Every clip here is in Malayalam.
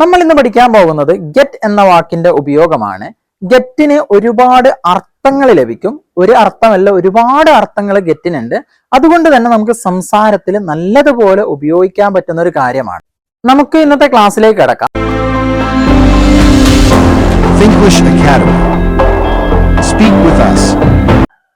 നമ്മൾ ഇന്ന് പഠിക്കാൻ പോകുന്നത് ഗെറ്റ് എന്ന വാക്കിന്റെ ഉപയോഗമാണ്. ഗെറ്റിന് ഒരുപാട് അർത്ഥങ്ങൾ ലഭിക്കും. ഒരു അർത്ഥമല്ല ഒരുപാട് അർത്ഥങ്ങൾ ഗെറ്റിനുണ്ട് അതുകൊണ്ട് തന്നെ നമുക്ക് സംസാരത്തിൽ നല്ലതുപോലെ ഉപയോഗിക്കാൻ പറ്റുന്ന ഒരു കാര്യമാണ്. നമുക്ക് ഇന്നത്തെ ക്ലാസ്സിലേക്ക് കിടക്കാം.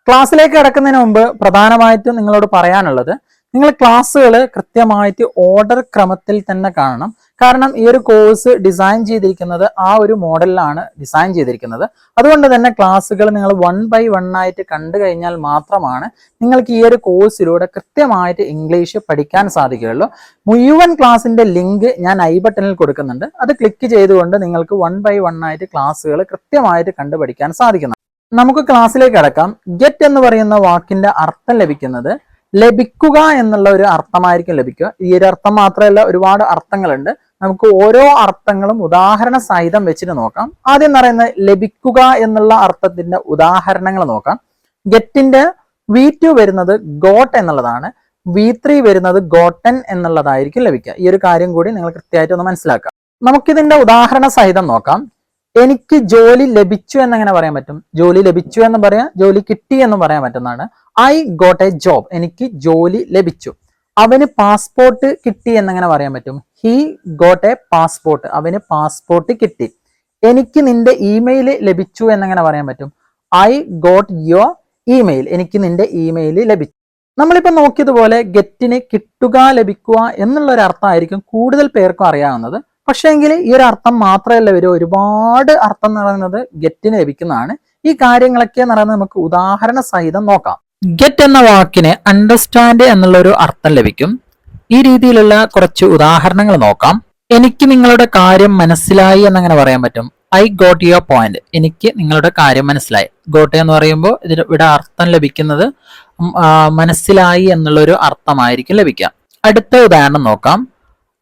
ക്ലാസ്സിലേക്ക് കിടക്കുന്നതിന് മുമ്പ് പ്രധാനമായിട്ടും നിങ്ങളോട് പറയാനുള്ളത് നിങ്ങൾ ക്ലാസ്സുകൾ കൃത്യമായിട്ട് ഓർഡർ ക്രമത്തിൽ തന്നെ കാണണം. കാരണം ഈ ഒരു കോഴ്സ് ഡിസൈൻ ചെയ്തിരിക്കുന്നത് ആ ഒരു മോഡലിലാണ് ഡിസൈൻ ചെയ്തിരിക്കുന്നത്. അതുകൊണ്ട് തന്നെ ക്ലാസ്സുകൾ നിങ്ങൾ വൺ ബൈ വൺ ആയിട്ട് കണ്ടു കഴിഞ്ഞാൽ മാത്രമാണ് നിങ്ങൾക്ക് ഈ ഒരു കോഴ്സിലൂടെ കൃത്യമായിട്ട് ഇംഗ്ലീഷ് പഠിക്കാൻ സാധിക്കുകയുള്ളൂ. മുഴുവൻ ക്ലാസ്സിന്റെ ലിങ്ക് ഞാൻ ഐ ബട്ടണിൽ കൊടുക്കുന്നുണ്ട്. അത് ക്ലിക്ക് ചെയ്തുകൊണ്ട് നിങ്ങൾക്ക് വൺ ബൈ വൺ ആയിട്ട് ക്ലാസ്സുകൾ കൃത്യമായിട്ട് കണ്ടു പഠിക്കാൻ സാധിക്കുന്നു. നമുക്ക് ക്ലാസ്സിലേക്ക് അടക്കാം ഗെറ്റ് എന്ന് പറയുന്ന വാക്കിന്റെ അർത്ഥം ലഭിക്കുന്നത് ലഭിക്കുക എന്നുള്ള ഒരു അർത്ഥമായിരിക്കും ലഭിക്കുക. ഈ ഒരു അർത്ഥം മാത്രമല്ല ഒരുപാട് അർത്ഥങ്ങളുണ്ട്. നമുക്ക് ഓരോ അർത്ഥങ്ങളും ഉദാഹരണ സഹിതം വെച്ചിട്ട് നോക്കാം. ആദ്യം എന്ന് പറയുന്നത് ലഭിക്കുക എന്നുള്ള അർത്ഥത്തിന്റെ ഉദാഹരണങ്ങൾ നോക്കാം. ഗെറ്റിന്റെ വി ടു വരുന്നത് ഗോട്ട് എന്നുള്ളതാണ്. വി ത്രീ വരുന്നത് ഗോട്ടൻ എന്നുള്ളതായിരിക്കും ലഭിക്കുക. ഈ ഒരു കാര്യം കൂടി നിങ്ങൾ കൃത്യമായിട്ട് ഒന്ന് മനസ്സിലാക്കാം നമുക്കിതിന്റെ ഉദാഹരണ സഹിതം നോക്കാം. എനിക്ക് ജോലി ലഭിച്ചു എന്നങ്ങനെ പറയാൻ പറ്റും? ജോലി ലഭിച്ചു എന്ന് പറയാം ജോലി കിട്ടി എന്ന് പറയാൻ പറ്റുന്നതാണ്. ഐ ഗോട്ട് എ ജോബ് എനിക്ക് ജോലി ലഭിച്ചു. അവന് പാസ്പോർട്ട് കിട്ടി എന്നങ്ങനെ പറയാൻ പറ്റും? ഹി ഗോട്ട് എ പാസ്പോർട്ട് അവന് പാസ്പോർട്ട് കിട്ടി. എനിക്ക് നിന്റെ ഇമെയിൽ ലഭിച്ചു എന്നങ്ങനെ പറയാൻ പറ്റും? ഐ ഗോട്ട് യുവർ ഇമെയിൽ എനിക്ക് നിന്റെ ഇമെയിൽ ലഭിച്ചു. നമ്മളിപ്പോൾ നോക്കിയതുപോലെ ഗെറ്റിന് കിട്ടുക ലഭിക്കുക എന്നുള്ള ഒരു അർത്ഥമായിരിക്കും കൂടുതൽ പേർക്കും അറിയാവുന്നത്. പക്ഷേങ്കിൽ ഈ ഒരു അർത്ഥം മാത്രമല്ല വരും ഒരുപാട് അർത്ഥം എന്ന് ഗെറ്റിന് ലഭിക്കുന്നതാണ്. ഈ കാര്യങ്ങളൊക്കെ എന്ന് നമുക്ക് ഉദാഹരണ സഹിതം നോക്കാം. ഗെറ്റ് എന്ന വാക്കിന് അണ്ടർസ്റ്റാൻഡ് എന്നുള്ള ഒരു അർത്ഥം ലഭിക്കും. ഈ രീതിയിലുള്ള കുറച്ച് ഉദാഹരണങ്ങൾ നോക്കാം. എനിക്ക് നിങ്ങളുടെ കാര്യം മനസ്സിലായി എന്നങ്ങനെ പറയാൻ പറ്റും. ഐ ഗോട്ട് യുവർ പോയിന്റ് എനിക്ക് നിങ്ങളുടെ കാര്യം മനസ്സിലായി. ഗോട്ട് എന്ന് പറയുമ്പോൾ ഇതിൽ ഇവിടെ അർത്ഥം ലഭിക്കുന്നത് മനസ്സിലായി എന്നുള്ളൊരു അർത്ഥമായിരിക്കും ലഭിക്കുക. അടുത്ത ഉദാഹരണം നോക്കാം.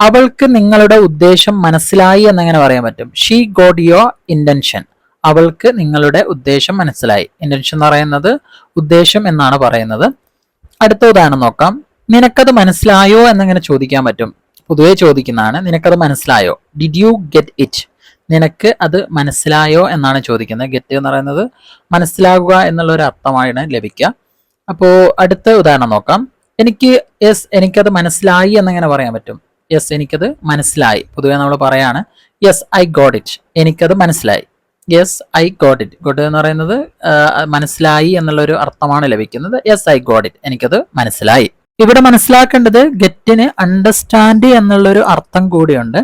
അവൾക്ക് നിങ്ങളുടെ ഉദ്ദേശം മനസ്സിലായി എന്നങ്ങനെ പറയാൻ പറ്റും. ഷീ ഗോട്ട് യുവർ ഇന്റൻഷൻ അവൾക്ക് നിങ്ങളുടെ ഉദ്ദേശം മനസ്സിലായി. ഇന്റൻഷൻ എന്ന് പറയുന്നത് ഉദ്ദേശം എന്നാണ് പറയുന്നത്. അടുത്ത ഉദാഹരണം നോക്കാം. നിനക്കത് മനസ്സിലായോ എന്നിങ്ങനെ ചോദിക്കാൻ പറ്റും. പൊതുവെ ചോദിക്കുന്നതാണ് നിനക്കത് മനസ്സിലായോ? ഡിഡ് യു ഗെറ്റ് ഇറ്റ് നിനക്ക് അത് മനസ്സിലായോ എന്നാണ് ചോദിക്കുന്നത്. ഗെറ്റ് എന്ന് പറയുന്നത് മനസ്സിലാകുക എന്നുള്ള ഒരു അർത്ഥമാണ് ലഭിക്കുക. അപ്പോ അടുത്ത ഉദാഹരണം നോക്കാം. എനിക്ക് യെസ് എനിക്കത് മനസ്സിലായി എന്നിങ്ങനെ പറയാൻ പറ്റും. യെസ് എനിക്കത് മനസ്സിലായി. പൊതുവെ നമ്മൾ പറയാണ് യെസ് ഐ ഗോഡ് ഇറ്റ് എനിക്കത് മനസ്സിലായി. Yes I got it got എന്ന് പറയുന്നത് മനസ്സിലായി എന്നുള്ള ഒരു അർത്ഥമാണ് ലഭിക്കുന്നത്. യെസ് ഐ ഗോട്ട് ഇറ്റ് എനിക്കത് മനസ്സിലായി. ഇവിടെ മനസ്സിലാക്കേണ്ടത് ഗെറ്റിന് അണ്ടർസ്റ്റാൻഡ് എന്നുള്ളൊരു അർത്ഥം കൂടിയുണ്ട്.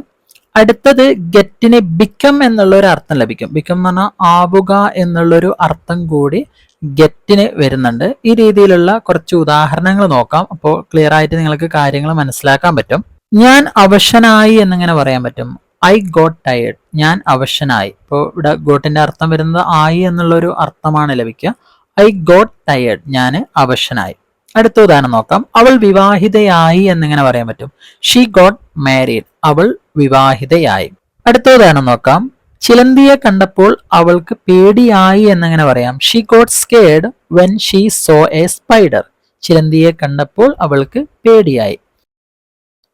അടുത്തത് ഗെറ്റിന് ബിക്കം എന്നുള്ള ഒരു അർത്ഥം ലഭിക്കും. ബിക്കം എന്ന് പറഞ്ഞാൽ ആവുക എന്നുള്ളൊരു അർത്ഥം കൂടി ഗെറ്റിന് വരുന്നുണ്ട്. ഈ രീതിയിലുള്ള കുറച്ച് ഉദാഹരണങ്ങൾ നോക്കാം. അപ്പോൾ ക്ലിയർ ആയിട്ട് നിങ്ങൾക്ക് കാര്യങ്ങൾ മനസ്സിലാക്കാൻ പറ്റും. ഞാൻ അവശനായി എന്നിങ്ങനെ പറയാൻ പറ്റും. ഐ ഗോട്ട് ടയേർഡ് ഞാൻ അവശനായി. ഇപ്പോൾ ഇവിടെ ഗോട്ടിന്റെ അർത്ഥം വരുന്നത് ആയി എന്നുള്ളൊരു അർത്ഥമാണ് ലഭിക്കുക. ഐ ഗോട്ട് ടയേർഡ് ഞാൻ അവശനായി. അടുത്ത ഉദാഹരണം നോക്കാം. അവൾ വിവാഹിതയായി എന്നിങ്ങനെ പറയാൻ പറ്റും. ഷീ ഗോട്ട് മാരീഡ് അവൾ വിവാഹിതയായി. അടുത്ത ഉദാഹരണം നോക്കാം. ചിലന്തിയെ കണ്ടപ്പോൾ അവൾക്ക് പേടിയായി എന്നിങ്ങനെ പറയാം. She got scared when she saw a spider ചിലന്തിയെ കണ്ടപ്പോൾ അവൾക്ക് പേടിയായി.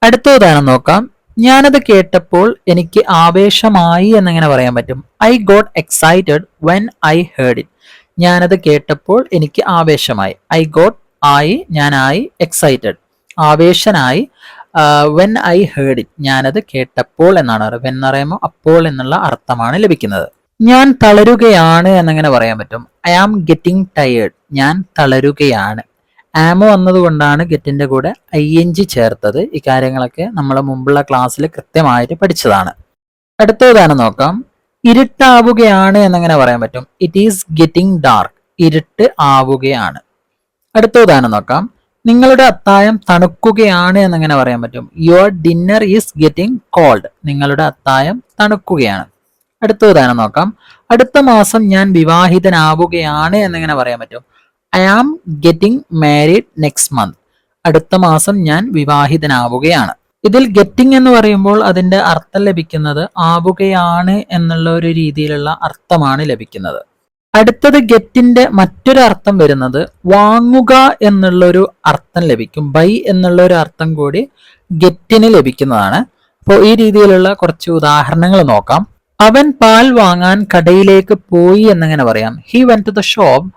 അടുത്ത ഉദാഹരണം നോക്കാം. ഞാനത് കേട്ടപ്പോൾ എനിക്ക് ആവേശമായി എന്നിങ്ങനെ പറയാൻ പറ്റും. I got excited when I heard it ഞാനത് കേട്ടപ്പോൾ എനിക്ക് ആവേശമായി. ഐ ഗോട്ട് ആയി ഞാനായി എക്സൈറ്റഡ് ആവേശനായി വെൻ ഐ ഹേർഡ് ഇറ്റ് ഞാനത് കേട്ടപ്പോൾ എന്നാണ് വെൻ പറയുമ്പോൾ അപ്പോൾ എന്നുള്ള അർത്ഥമാണ് ലഭിക്കുന്നത്. ഞാൻ തളരുകയാണ് എന്നിങ്ങനെ പറയാൻ പറ്റും. ഐ ആം ഗെറ്റിംഗ് ടയേർഡ് ഞാൻ തളരുകയാണ്. ആമോ വന്നതുകൊണ്ടാണ് ഗെറ്റിന്റെ കൂടെ ഐ എൻ ജി ചേർത്തത്. ഈ കാര്യങ്ങളൊക്കെ നമ്മൾ മുമ്പുള്ള ക്ലാസ്സിൽ കൃത്യമായിട്ട് പഠിച്ചതാണ്. അടുത്ത നോക്കാം. ഇരുട്ടാവുകയാണ് എന്നങ്ങനെ പറയാൻ പറ്റും. ഇറ്റ് ഈസ് ഗെറ്റിംഗ് ഡാർക്ക് ഇരുട്ട് ആവുകയാണ്. അടുത്ത നോക്കാം. നിങ്ങളുടെ അത്തായം തണുക്കുകയാണ് എന്നങ്ങനെ പറയാൻ പറ്റും. Your dinner is getting cold നിങ്ങളുടെ അത്തായം തണുക്കുകയാണ്. അടുത്ത നോക്കാം. അടുത്ത മാസം ഞാൻ വിവാഹിതനാവുകയാണ് എന്നങ്ങനെ പറയാൻ പറ്റും. I am getting married next month അടുത്ത മാസം ഞാൻ വിവാഹിതനാവുകയാണ്. ഇതിൽ ഗെറ്റിംഗ് എന്ന് പറയുമ്പോൾ അതിന്റെ അർത്ഥം ലഭിക്കുന്നത് ആവുകയാണ് എന്നുള്ള ഒരു രീതിയിലുള്ള അർത്ഥമാണ് ലഭിക്കുന്നത്. അടുത്തത് ഗെറ്റിന്റെ മറ്റൊരു അർത്ഥം വരുന്നത് വാങ്ങുക എന്നുള്ള ഒരു അർത്ഥം ലഭിക്കും. ബൈ എന്നുള്ള ഒരു അർത്ഥം കൂടി ഗെറ്റിന് ലഭിക്കുന്നതാണ്. അപ്പോൾ ഈ രീതിയിലുള്ള കുറച്ച് ഉദാഹരണങ്ങൾ നോക്കാം. അവൻ പാൽ വാങ്ങാൻ കടയിലേക്ക് പോയി എന്നങ്ങനെ പറയാം. He went to the shop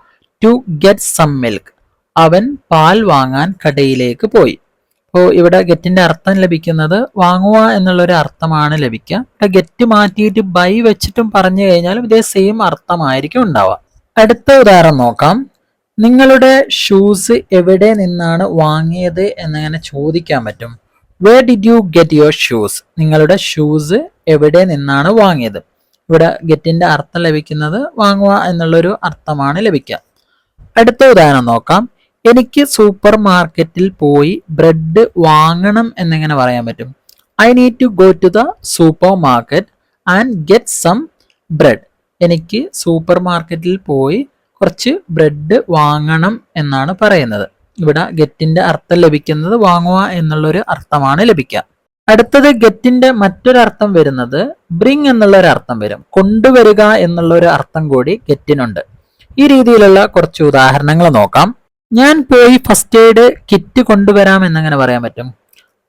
to get some milk അവൻ പാൽ വാങ്ങാൻ കടയിലേക്ക് പോയി. അപ്പോൾ ഇവിടെ ഗെറ്റിന്റെ അർത്ഥം ലഭിക്കുന്നത് വാങ്ങുക എന്നുള്ളൊരു അർത്ഥമാണ് ലഭിക്കുക. ഇവിടെ ഗെറ്റ് മാറ്റിയിട്ട് ബൈ വെച്ചിട്ടും പറഞ്ഞു കഴിഞ്ഞാലും ഇതേ സെയിം അർത്ഥമായിരിക്കും ഉണ്ടാവുക. അടുത്ത ഉദാഹരണം നോക്കാം. നിങ്ങളുടെ ഷൂസ് എവിടെ നിന്നാണ് വാങ്ങിയത് എന്നിങ്ങനെ ചോദിക്കാൻ പറ്റും. Where did you get your shoes നിങ്ങളുടെ ഷൂസ് എവിടെ നിന്നാണ് വാങ്ങിയത്? ഇവിടെ ഗെറ്റിന്റെ അർത്ഥം ലഭിക്കുന്നത് വാങ്ങുക എന്നുള്ളൊരു അർത്ഥമാണ് ലഭിക്കുക. അടുത്ത ഉദാഹരണം നോക്കാം. എനിക്ക് സൂപ്പർ മാർക്കറ്റിൽ പോയി ബ്രെഡ് വാങ്ങണം എന്നിങ്ങനെ പറയാൻ പറ്റും. I need to go to the supermarket and get some bread എനിക്ക് സൂപ്പർ മാർക്കറ്റിൽ പോയി കുറച്ച് ബ്രെഡ് വാങ്ങണം എന്നാണ് പറയുന്നത്. ഇവിടെ ഗെറ്റിന്റെ അർത്ഥം ലഭിക്കുന്നത് വാങ്ങുക എന്നുള്ളൊരു അർത്ഥമാണ് ലഭിക്കുക. അടുത്തത് ഗെറ്റിന്റെ മറ്റൊരു അർത്ഥം വരുന്നത് ബ്രിങ് എന്നുള്ള ഒരു അർത്ഥം വരും. കൊണ്ടുവരിക എന്നുള്ള ഒരു അർത്ഥം കൂടി ഗെറ്റിനുണ്ട് ഈ രീതിയിലുള്ള കുറച്ച് ഉദാഹരണങ്ങൾ നോക്കാം. ഞാൻ പോയി ഫസ്റ്റ് എയ്ഡ് കിറ്റ് കൊണ്ടുവരാം എന്നങ്ങനെ പറയാൻ പറ്റും.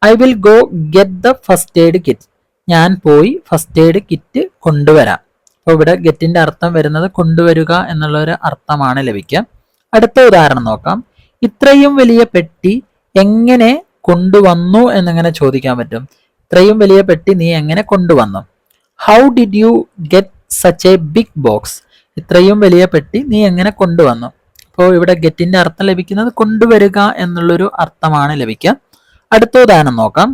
I will go get the first aid kit ഞാൻ പോയി ഫസ്റ്റ് എയ്ഡ് കിറ്റ് കൊണ്ടുവരാം. അപ്പോൾ ഇവിടെ ഗെറ്റിന്റെ അർത്ഥം വരുന്നത് കൊണ്ടുവരിക എന്നുള്ള ഒരു അർത്ഥമാണ് ലഭിക്കുക. അടുത്ത ഉദാഹരണം നോക്കാം. ഇത്രയും വലിയ പെട്ടി എങ്ങനെ കൊണ്ടുവന്നു എന്നിങ്ങനെ ചോദിക്കാൻ പറ്റും. ഇത്രയും വലിയ പെട്ടി നീ എങ്ങനെ കൊണ്ടുവന്നു? How did you get such a big box ഇത്രയും വലിയ പെട്ടി നീ എങ്ങനെ കൊണ്ടുവന്നു? അപ്പോൾ ഇവിടെ ഗെറ്റിന്റെ അർത്ഥം ലഭിക്കുന്നത് കൊണ്ടുവരിക എന്നുള്ളൊരു അർത്ഥമാണ് ലഭിക്കുക. അടുത്ത ഉദാഹരണം നോക്കാം.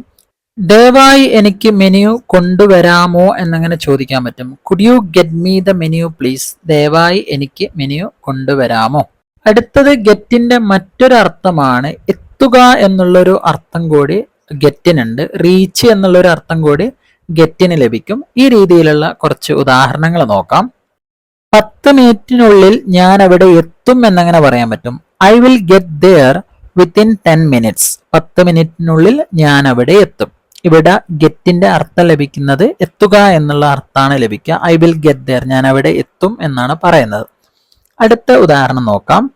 ദയവായി എനിക്ക് മെനു കൊണ്ടുവരാമോ എന്നങ്ങനെ ചോദിക്കാൻ പറ്റും. Could you get me the menu please ദയവായി എനിക്ക് മെനു കൊണ്ടുവരാമോ? അടുത്തത് ഗെറ്റിന്റെ മറ്റൊരു അർത്ഥമാണ് എത്തുക എന്നുള്ളൊരു അർത്ഥം കൂടി ഗെറ്റിനുണ്ട് റീച്ച് എന്നുള്ളൊരു അർത്ഥം കൂടി ഗെറ്റിന് ലഭിക്കും. ഈ രീതിയിലുള്ള കുറച്ച് ഉദാഹരണങ്ങൾ നോക്കാം. പത്ത് മിനിറ്റിനുള്ളിൽ ഞാൻ അവിടെ എത്തും എന്നങ്ങനെ പറയാൻ പറ്റും. I will get there within ten minutes പത്ത് മിനിറ്റിനുള്ളിൽ ഞാൻ അവിടെ എത്തും. ഇവിടെ ഗെറ്റിന്റെ അർത്ഥം ലഭിക്കുന്നത് എത്തുക എന്നുള്ള അർത്ഥമാണ് ലഭിക്കുക. ഐ വിൽ ഗെറ്റ് ദെയർ ഞാൻ അവിടെ എത്തും എന്നാണ് പറയുന്നത്. അടുത്ത ഉദാഹരണം നോക്കാം.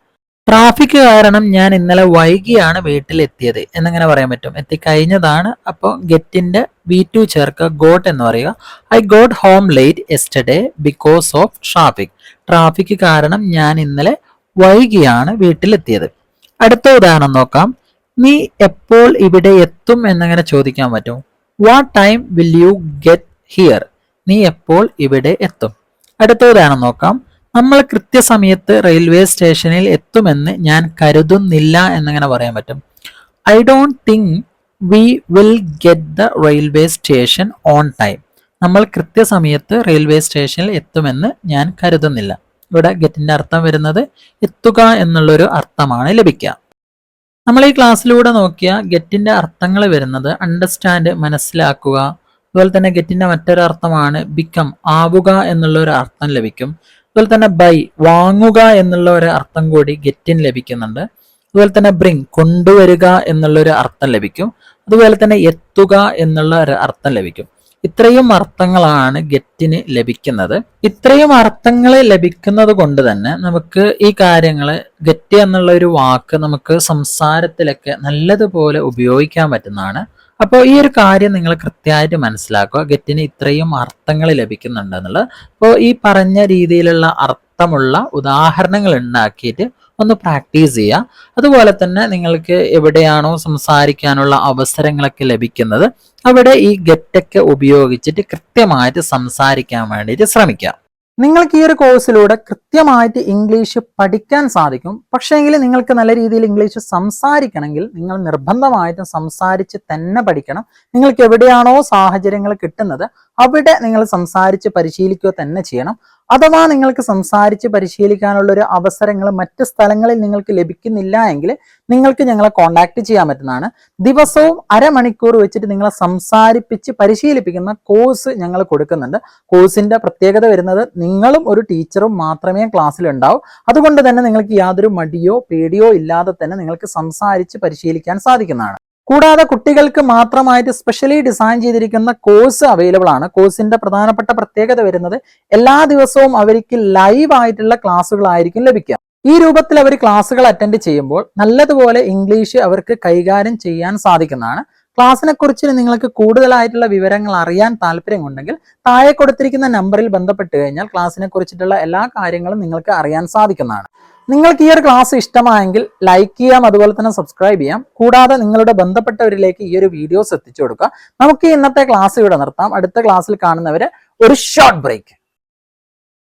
ട്രാഫിക് കാരണം ഞാൻ ഇന്നലെ വൈകിയാണ് വീട്ടിലെത്തിയത്. എന്നിങ്ങനെ പറയാൻ പറ്റും? എത്തിക്കഴിഞ്ഞതാണ് അപ്പോൾ ഗെറ്റിന്റെ വി ടു ചേർക്കുക ഗോട്ട് എന്ന് പറയുക. I got home late yesterday because of traffic. Traffic കാരണം ഞാൻ ഇന്നലെ വൈകിയാണ് വീട്ടിലെത്തിയത്. അടുത്ത ഉദാഹരണം നോക്കാം. നീ എപ്പോൾ ഇവിടെ എത്തും എന്നങ്ങനെ ചോദിക്കാൻ പറ്റും? What time will you get here നീ എപ്പോൾ ഇവിടെ എത്തും? അടുത്ത ഉദാഹരണം നോക്കാം. നമ്മൾ കൃത്യസമയത്ത് റെയിൽവേ സ്റ്റേഷനിൽ എത്തുമെന്ന് ഞാൻ കരുതുന്നില്ല എന്നങ്ങനെ പറയാൻ പറ്റും. I don't think we will get the railway station on time നമ്മൾ കൃത്യസമയത്ത് റെയിൽവേ സ്റ്റേഷനിൽ എത്തുമെന്ന് ഞാൻ കരുതുന്നില്ല. ഇവിടെ ഗെറ്റിന്റെ അർത്ഥം വരുന്നത് എത്തുക എന്നുള്ളൊരു അർത്ഥമാണ് ലഭിക്കുക. നമ്മൾ ഈ ക്ലാസ്സിലൂടെ നോക്കിയ ഗെറ്റിന്റെ അർത്ഥങ്ങൾ വരുന്നത് അണ്ടർസ്റ്റാൻഡ് മനസ്സിലാക്കുക. അതുപോലെ തന്നെ ഗെറ്റിന്റെ മറ്റൊരു അർത്ഥമാണ് ബിക്കം ആവുക എന്നുള്ള ഒരു അർത്ഥം ലഭിക്കും. അതുപോലെ തന്നെ ബൈ വാങ്ങുക എന്നുള്ള ഒരു അർത്ഥം കൂടി ഗെറ്റിൻ ലഭിക്കുന്നുണ്ട്. അതുപോലെ തന്നെ ബ്രിങ് കൊണ്ടുവരിക എന്നുള്ള ഒരു അർത്ഥം ലഭിക്കും. അതുപോലെ തന്നെ എത്തുക എന്നുള്ള ഒരു അർത്ഥം ലഭിക്കും. ഇത്രയും അർത്ഥങ്ങളാണ് ഗെറ്റിന് ലഭിക്കുന്നത്. ഇത്രയും അർത്ഥങ്ങൾ ലഭിക്കുന്നത് കൊണ്ട് തന്നെ നമുക്ക് ഈ കാര്യങ്ങൾ ഗെറ്റ് എന്നുള്ള ഒരു വാക്ക് നമുക്ക് സംസാരത്തിലൊക്കെ നല്ലതുപോലെ ഉപയോഗിക്കാൻ പറ്റുന്നതാണ്. അപ്പോൾ ഈ ഒരു കാര്യം നിങ്ങൾ കൃത്യമായിട്ട് മനസ്സിലാക്കുക. ഗെറ്റിന് ഇത്രയും അർത്ഥങ്ങൾ ലഭിക്കുന്നുണ്ടെന്നുള്ളത്. അപ്പോൾ ഈ പറഞ്ഞ രീതിയിലുള്ള അർത്ഥമുള്ള ഉദാഹരണങ്ങൾ ഉണ്ടാക്കിയിട്ട് ഒന്ന് പ്രാക്ടീസ് ചെയ്യുക. അതുപോലെ തന്നെ നിങ്ങൾക്ക് എവിടെയാണോ സംസാരിക്കാനുള്ള അവസരങ്ങളൊക്കെ ലഭിക്കുന്നത് അവിടെ ഈ ഗെറ്റൊക്കെ ഉപയോഗിച്ചിട്ട് കൃത്യമായിട്ട് സംസാരിക്കാൻ വേണ്ടിയിട്ട് ശ്രമിക്കുക. നിങ്ങൾക്ക് ഈ ഒരു കോഴ്സിലൂടെ കൃത്യമായിട്ട് ഇംഗ്ലീഷ് പഠിക്കാൻ സാധിക്കും. പക്ഷേങ്കിൽ നിങ്ങൾക്ക് നല്ല രീതിയിൽ ഇംഗ്ലീഷ് സംസാരിക്കണമെങ്കിൽ നിങ്ങൾ നിർബന്ധമായിട്ടും സംസാരിച്ച് തന്നെ പഠിക്കണം. നിങ്ങൾക്ക് എവിടെയാണോ സാഹചര്യങ്ങൾ കിട്ടുന്നത് അവിടെ നിങ്ങൾ സംസാരിച്ച് പരിശീലിക്കുക തന്നെ ചെയ്യണം. അഥവാ നിങ്ങൾക്ക് സംസാരിച്ച് പരിശീലിക്കാനുള്ള ഒരു അവസരങ്ങൾ മറ്റ് സ്ഥലങ്ങളിൽ നിങ്ങൾക്ക് ലഭിക്കുന്നില്ല എങ്കിൽ നിങ്ങൾക്ക് ഞങ്ങളെ കോൺടാക്ട് ചെയ്യാൻ പറ്റുന്നതാണ്. ദിവസവും അരമണിക്കൂർ വെച്ചിട്ട് നിങ്ങളെ സംസാരിപ്പിച്ച് പരിശീലിപ്പിക്കുന്ന കോഴ്സ് ഞങ്ങൾ കൊടുക്കുന്നുണ്ട്. കോഴ്സിന്റെ പ്രത്യേകത വരുന്നത് നിങ്ങളും ഒരു ടീച്ചറും മാത്രമേ ക്ലാസ്സിൽ ഉണ്ടാവും. അതുകൊണ്ട് തന്നെ നിങ്ങൾക്ക് യാതൊരു മടിയോ പേടിയോ ഇല്ലാതെ തന്നെ നിങ്ങൾക്ക് സംസാരിച്ച് പരിശീലിക്കാൻ സാധിക്കുന്നതാണ്. കൂടാതെ കുട്ടികൾക്ക് മാത്രമായിട്ട് സ്പെഷ്യലി ഡിസൈൻ ചെയ്തിരിക്കുന്ന കോഴ്സ് അവൈലബിൾ ആണ്. കോഴ്സിന്റെ പ്രധാനപ്പെട്ട പ്രത്യേകത വരുന്നത് എല്ലാ ദിവസവും അവർക്ക് ലൈവ് ആയിട്ടുള്ള ക്ലാസ്സുകളായിരിക്കും ലഭിക്കുക. ഈ രൂപത്തിൽ അവർ ക്ലാസ്സുകൾ അറ്റൻഡ് ചെയ്യുമ്പോൾ നല്ലതുപോലെ ഇംഗ്ലീഷ് അവർക്ക് കൈകാര്യം ചെയ്യാൻ സാധിക്കുന്നതാണ്. ക്ലാസ്സിനെ കുറിച്ച് നിങ്ങൾക്ക് കൂടുതലായിട്ടുള്ള വിവരങ്ങൾ അറിയാൻ താല്പര്യമുണ്ടെങ്കിൽ താഴെ കൊടുത്തിരിക്കുന്ന നമ്പറിൽ ബന്ധപ്പെട്ട് കഴിഞ്ഞാൽ ക്ലാസ്സിനെ കുറിച്ചിട്ടുള്ള എല്ലാ കാര്യങ്ങളും നിങ്ങൾക്ക് അറിയാൻ സാധിക്കുന്നതാണ്. നിങ്ങൾക്ക് ഈ ഒരു ക്ലാസ് ഇഷ്ടമായെങ്കിൽ ലൈക്ക് ചെയ്യാം അതുപോലെ തന്നെ സബ്സ്ക്രൈബ് ചെയ്യാം. കൂടാതെ നിങ്ങളുടെ ബന്ധപ്പെട്ടവരിലേക്ക് ഈ ഒരു വീഡിയോസ് എത്തിച്ചു കൊടുക്കുക. നമുക്ക് ഇന്നത്തെ ക്ലാസ് ഇവിടെ നിർത്താം. അടുത്ത ക്ലാസ്സിൽ കാണുന്നവരെ ഒരു ഷോർട്ട് ബ്രേക്ക്